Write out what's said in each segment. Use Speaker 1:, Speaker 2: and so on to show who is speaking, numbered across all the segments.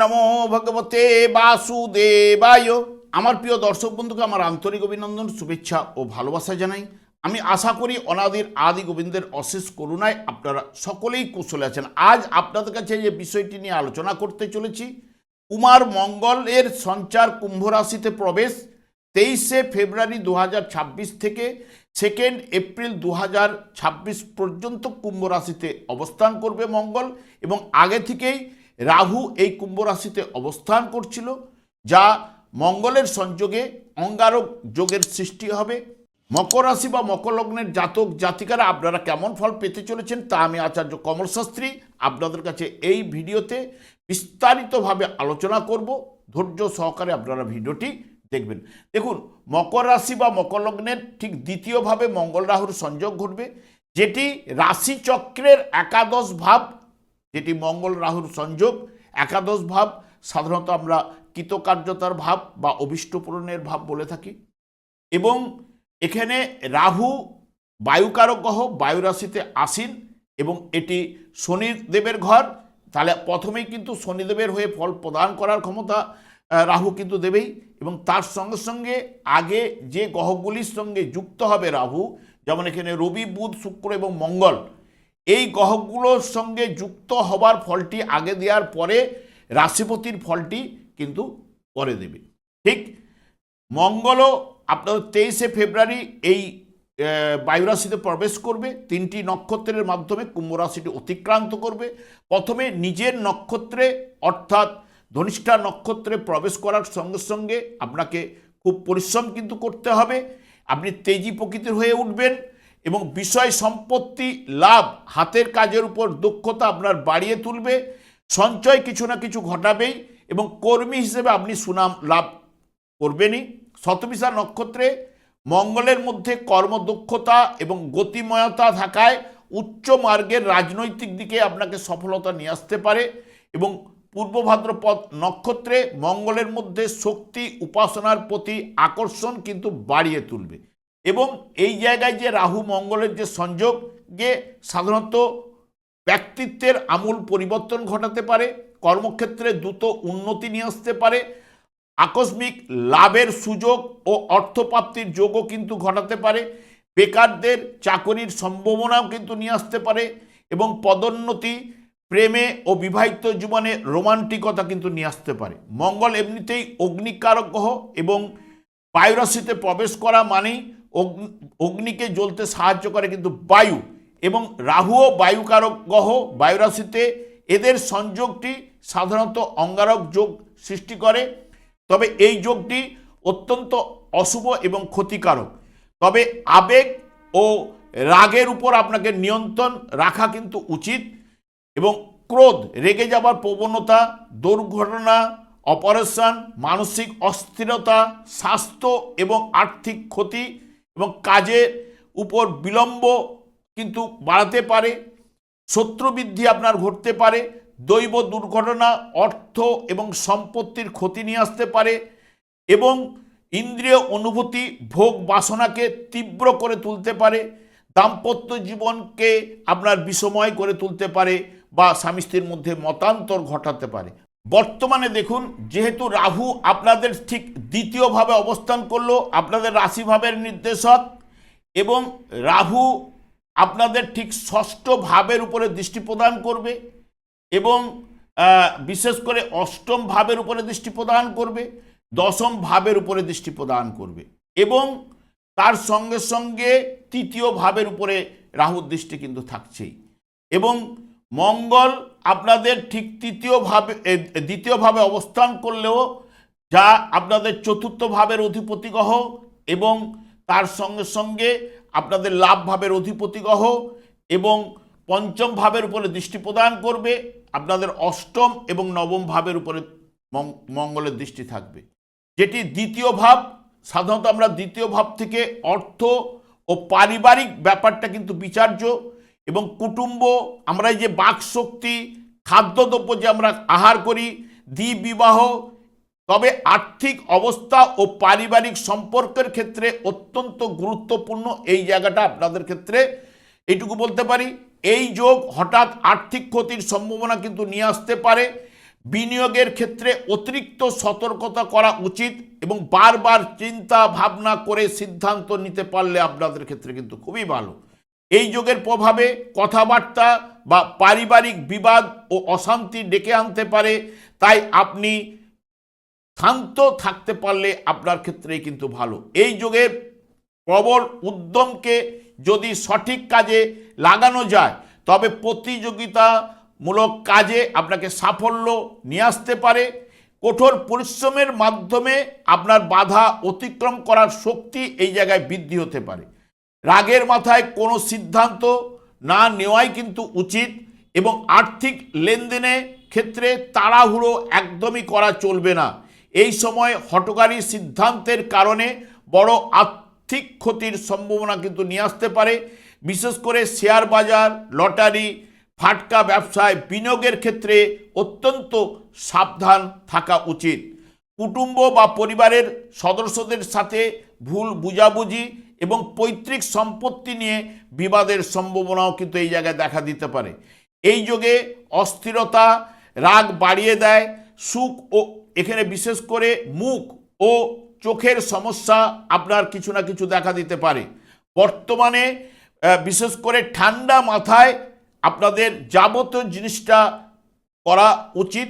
Speaker 1: নমো ভগবতে বাসুদেবায়। আমার প্রিয় দর্শক বন্ধুকে আমার আন্তরিক অভিনন্দন, শুভেচ্ছা ও ভালোবাসা জানাই। আমি আশা করি অনাদির আদি গোবিন্দের অশেষ করুণায় আপনারা সকলেই কুশলে আছেন। আজ আপনাদের কাছে যে বিষয়টি নিয়ে আলোচনা করতে চলেছি কুমার মঙ্গলের সঞ্চার কুম্ভ রাশিতে প্রবেশ, তেইশে ফেব্রুয়ারি দু হাজার ছাব্বিশ থেকে সেকেন্ড এপ্রিল দু হাজার ছাব্বিশ পর্যন্ত কুম্ভ রাশিতে অবস্থান করবে মঙ্গল এবং আগে থেকেই রাহু এই কুম্ভ রাশিতে অবস্থান করছিল, যা মঙ্গলের সংযোগে অঙ্গারক যোগের সৃষ্টি হবে। মকর রাশি বা মকর লগ্নের জাতক জাতিকারা আপনারা কেমন ফল পেতে চলেছেন তা আমি আচার্য কমল শাস্ত্রী আপনাদের কাছে এই ভিডিওতে বিস্তারিতভাবে আলোচনা করব। ধৈর্য সহকারে আপনারা ভিডিওটি দেখবেন। দেখুন, মকর রাশি বা মকর লগ্নের ঠিক দ্বিতীয়ভাবে মঙ্গল রাহুর সংযোগ ঘটবে, যেটি রাশিচক্রের একাদশ ভাব যেটি মঙ্গল রাহুর সংযোগ, একাদশ ভাব, সাধারণত আমরা কৃতকার্যতার ভাব বা অভিষ্ট পূরণের ভাব বলে থাকি। এবং এখানে রাহু বায়ুকারক গ্রহ বায়ু রাশিতে আসীন এবং এটি শনিদেবের ঘর, তাহলে প্রথমেই কিন্তু শনিদেবের হয়ে ফল প্রদান করার ক্ষমতা রাহু কিন্তু দেবেই। এবং তার সঙ্গে সঙ্গে আগে যে গ্রহগুলির সঙ্গে যুক্ত হবে রাহু, যেমন এখানে রবি, বুধ, শুক্র এবং মঙ্গল এই গ্রহগুলোর সঙ্গে যুক্ত হবার ফলটি আগে দেওয়ার পরে রাশিপতির ফলটি কিন্তু পরে দেবে। ঠিক মঙ্গলও আপনার তেইশে ফেব্রুয়ারি এই বায়ুরাশিতে প্রবেশ করবে। তিনটি নক্ষত্রের মাধ্যমে কুম্ভ রাশিটি অতিক্রান্ত করবে। প্রথমে নিজের নক্ষত্রে অর্থাৎ ধনিষ্ঠা নক্ষত্রে প্রবেশ করার সঙ্গে সঙ্গে আপনাকে খুব পরিশ্রম কিন্তু করতে হবে। আপনি তেজি প্রকৃতির হয়ে উঠবেন। এবং বিষয় সম্পত্তি লাভ, হাতের কাজের উপর দক্ষতা আপনার বাড়িয়ে তুলবে, সঞ্চয় কিছু না কিছু ঘটাবেই এবং কর্মী হিসেবে আপনি সুনাম লাভ করবেনই। শতবিশা নক্ষত্রে মঙ্গলের মধ্যে কর্মদক্ষতা এবং গতিময়তা থাকায় উচ্চ মার্গের রাজনৈতিক দিকে আপনাকে সফলতা নিয়ে আসতে পারে এবং পূর্ব ভাদ্রপদ নক্ষত্রে মঙ্গলের মধ্যে শক্তি, উপাসনার প্রতি আকর্ষণ কিন্তু বাড়িয়ে তুলবে। এবং এই জায়গায় যে রাহু মঙ্গলের যে সংযোগে সাধারণত ব্যক্তিত্বের আমূল পরিবর্তন ঘটাতে পারে, কর্মক্ষেত্রে দ্রুত উন্নতি নিয়ে আসতে পারে, আকস্মিক লাভের সুযোগ ও অর্থপ্রাপ্তির যোগও কিন্তু ঘটাতে পারে, বেকারদের চাকরির সম্ভাবনাও কিন্তু নিয়ে আসতে পারে এবং পদোন্নতি, প্রেমে ও বিবাহিত জীবনে রোমান্টিকতা কিন্তু নিয়ে আসতে পারে। মঙ্গল এমনিতেই অগ্নিকারক গ্রহ এবং বায়ুরাশিতে প্রবেশ করা মানেই অগ্নিকে জ্বলতে সাহায্য করে কিন্তু বায়ু এবং রাহুও বায়ুকারক গ্রহ বায়ুরাশিতে এদের সংযোগটি সাধারণত অঙ্গারক যোগ সৃষ্টি করে। তবে এই যোগটি অত্যন্ত অশুভ এবং ক্ষতিকারক। তবে আবেগ ও রাগের উপর আপনাকে নিয়ন্ত্রণ রাখা কিন্তু উচিত এবং ক্রোধ, রেগে যাবার প্রবণতা, দুর্ঘটনা, অপারেশন, মানসিক অস্থিরতা, স্বাস্থ্য এবং আর্থিক ক্ষতি এবং কাজের উপর বিলম্ব কিন্তু বাড়াতে পারে, শত্রুবৃদ্ধি আপনার ঘটতে পারে, দৈব দুর্ঘটনা, অর্থ এবং সম্পত্তির ক্ষতি নিয়ে আসতে পারে এবং ইন্দ্রিয় অনুভূতি, ভোগ বাসনাকে তীব্র করে তুলতে পারে, দাম্পত্য জীবনকে আপনার বিষময় করে তুলতে পারে বা স্বামী স্ত্রীর মধ্যে মতান্তর ঘটাতে পারে। বর্তমানে দেখুন, যেহেতু রাহু আপনাদের ঠিক দ্বিতীয়ভাবে অবস্থান করল, আপনাদের রাশিভাবের নির্দেশক, এবং রাহু আপনাদের ঠিক ষষ্ঠ ভাবের উপরে দৃষ্টি প্রদান করবে, এবং বিশেষ করে অষ্টম ভাবের উপরে দৃষ্টি প্রদান করবে দশম ভাবের উপরে দৃষ্টি প্রদান করবে, এবং তার সঙ্গে সঙ্গে তৃতীয় ভাবের উপরে রাহুর দৃষ্টি কিন্তু থাকছেই, এবং মঙ্গল আপনাদের ঠিক তৃতীয়ভাবে দ্বিতীয়ভাবে অবস্থান করলেও যা আপনাদের চতুর্থ ভাবের অধিপতি গ্রহ এবং তার সঙ্গে সঙ্গে আপনাদের লাভ ভাবের অধিপতি গ্রহ এবং পঞ্চম ভাবের উপরে দৃষ্টি প্রদান করবে, আপনাদের অষ্টম এবং নবম ভাবের উপরে মঙ্গলের দৃষ্টি থাকবে। যেটি দ্বিতীয় ভাব, সাধারণত আমরা দ্বিতীয় ভাব থেকে অর্থ ও পারিবারিক ব্যাপারটা কিন্তু বিচার্য এবং কুটুম্ব আমরা যে বাক শক্তি খাদ্যদ্রব্য যে আমরা আহার করি, দ্বিবিবাহ, তবে আর্থিক অবস্থা ও পারিবারিক সম্পর্কের ক্ষেত্রে অত্যন্ত গুরুত্বপূর্ণ এই জায়গাটা আপনাদের ক্ষেত্রে। এইটুকু বলতে পারি, এই যোগ হঠাৎ আর্থিক ক্ষতির সম্ভাবনা কিন্তু নিয়ে আসতে পারে। বিনিয়োগের ক্ষেত্রে অতিরিক্ত সতর্কতা করা উচিত এবং বারবার চিন্তা ভাবনা করে সিদ্ধান্ত নিতে পারলে আপনাদের ক্ষেত্রে কিন্তু খুবই ভালো। এই যোগের প্রভাবে কথাবার্তা বা পারিবারিক বিবাদ ও অশান্তি ডেকে আনতে পারে, তাই আপনি শান্ত থাকতে পারলে আপনার ক্ষেত্রেই কিন্তু ভালো। এই যোগের প্রবল উদ্যমকে যদি সঠিক কাজে লাগানো যায়, তবে প্রতিযোগিতামূলক কাজে আপনাকে সাফল্য নিয়ে আসতে পারে। কঠোর পরিশ্রমের মাধ্যমে আপনার বাধা অতিক্রম করার শক্তি এই জায়গায় বৃদ্ধি হতে পারে। রাগের মাথায় কোনো সিদ্ধান্ত না নেওয়াই কিন্তু উচিত এবং আর্থিক লেনদেনে ক্ষেত্রে তাড়াহুড়ো একদমই করা চলবে না। এই সময় হটকারী সিদ্ধান্তের কারণে বড় আর্থিক ক্ষতির সম্ভাবনা কিন্তু নিয়ে আসতে পারে। বিশেষ করে শেয়ার বাজার, লটারি, ফাটকা ব্যবসায় বিনিয়োগের ক্ষেত্রে অত্যন্ত সাবধান থাকা উচিত। কুটুম্ব বা পরিবারের সদস্যদের সাথে ভুল বুঝাবুঝি এবং পৈতৃক সম্পত্তি নিয়ে বিবাদের সম্ভাবনাও কিন্তু এই জায়গায় দেখা দিতে পারে। এই যোগে অস্থিরতা, রাগ বাড়িয়ে দেয়, সুখ ও এখানে বিশেষ করে মুখ ও চোখের সমস্যা আপনার কিছু না কিছু দেখা দিতে পারে। বর্তমানে বিশেষ করে ঠান্ডা মাথায় আপনাদের যাবতীয় জিনিসটা করা উচিত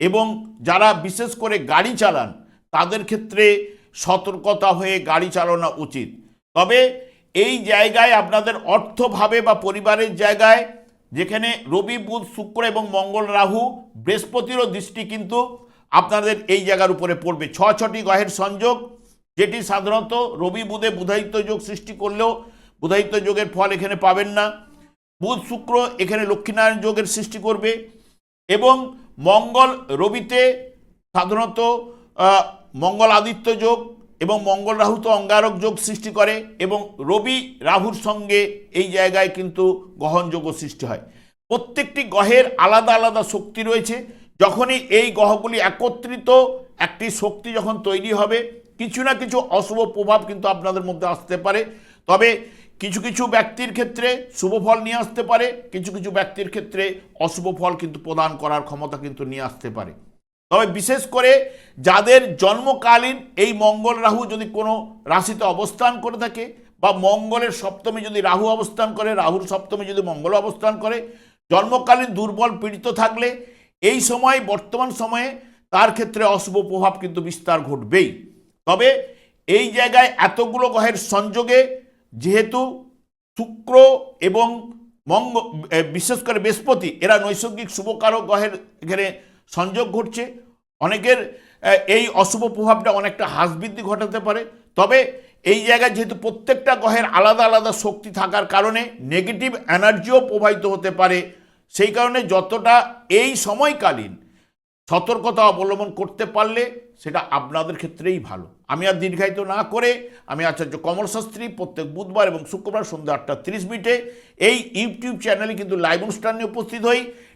Speaker 1: এবং যারা বিশেষ করে গাড়ি চালান, তাদের ক্ষেত্রে সতর্কতা হয়ে গাড়ি চালানো উচিত। তবে এই জায়গায় আপনাদের অর্থভাবে বা পরিবারের জায়গায় যেখানে রবি, বুধ, শুক্র এবং মঙ্গল রাহু বৃহস্পতিরও দৃষ্টি কিন্তু আপনাদের এই জায়গার উপরে পড়বে। ছ, ছটি গ্রহের সংযোগ, যেটি সাধারণত রবি, বুধে বুধায়িত্ব যোগ সৃষ্টি করলেও বুধায়িত্ব যোগের ফল এখানে পাবেন না। বুধ, শুক্র এখানে লক্ষ্মীনারায়ণ যোগের সৃষ্টি করবে এবং মঙ্গল রবিতে সাধারণত মঙ্গল আদিত্য যোগ এবং মঙ্গল রাহু তো অঙ্গারক যোগ সৃষ্টি করে এবং রবি রাহুর সঙ্গে এই জায়গায় কিন্তু গহন যোগও সৃষ্টি হয়। প্রত্যেকটি গ্রহের আলাদা আলাদা শক্তি রয়েছে। যখনই এই গ্রহগুলি একত্রিত, একটি শক্তি যখন তৈরি হবে, কিছু না কিছু অশুভ প্রভাব কিন্তু আপনাদের মধ্যে আসতে পারে। তবে কিছু কিছু ব্যক্তির ক্ষেত্রে শুভ ফল নিয়ে আসতে পারে, কিছু কিছু ব্যক্তির ক্ষেত্রে অশুভ ফল কিন্তু প্রদান করার ক্ষমতা কিন্তু নিয়ে আসতে পারে। তবে বিশেষ করে যাদের জন্মকালীন এই মঙ্গল রাহু যদি কোনো রাশিতে অবস্থান করে থাকে বা মঙ্গলের সপ্তমী যদি রাহু অবস্থান করে, রাহুর সপ্তমী যদি মঙ্গল অবস্থান করে, জন্মকালীন দুর্বল পীড়িত থাকলে এই সময়, বর্তমান সময়ে তার ক্ষেত্রে অশুভ প্রভাব কিন্তু বিস্তার ঘটবেই। তবে এই জায়গায় এতগুলো গ্রহের সংযোগে যেহেতু শুক্র এবং মঙ্গ বিশেষ করে বৃহস্পতি, এরা নৈসর্গিক শুভকারক গ্রহের এখানে সংযোগ ঘটছে। অনেকের এই অশুভ প্রভাবটা অনেকটা হ্রাস বৃদ্ধি ঘটাতে পারে। তবে এই জায়গায় যেহেতু প্রত্যেকটা গ্রহের আলাদা আলাদা শক্তি থাকার কারণে নেগেটিভ এনার্জিও প্রবাহিত হতে পারে। সেই কারণে যতটা এই সময়কালীন সতর্কতা অবলম্বন করতে পারলে সেটা আপনাদের ক্ষেত্রেই ভালো। আমি আর দীর্ঘায়িত না করে আমি আচার্য কমল শাস্ত্রী প্রত্যেক বুধবার এবং শুক্রবার সন্ধ্যা আটটা তিরিশ মিনিটে এই ইউটিউব চ্যানেলে কিন্তু লাইভ অনুষ্ঠান নিয়ে উপস্থিত হই।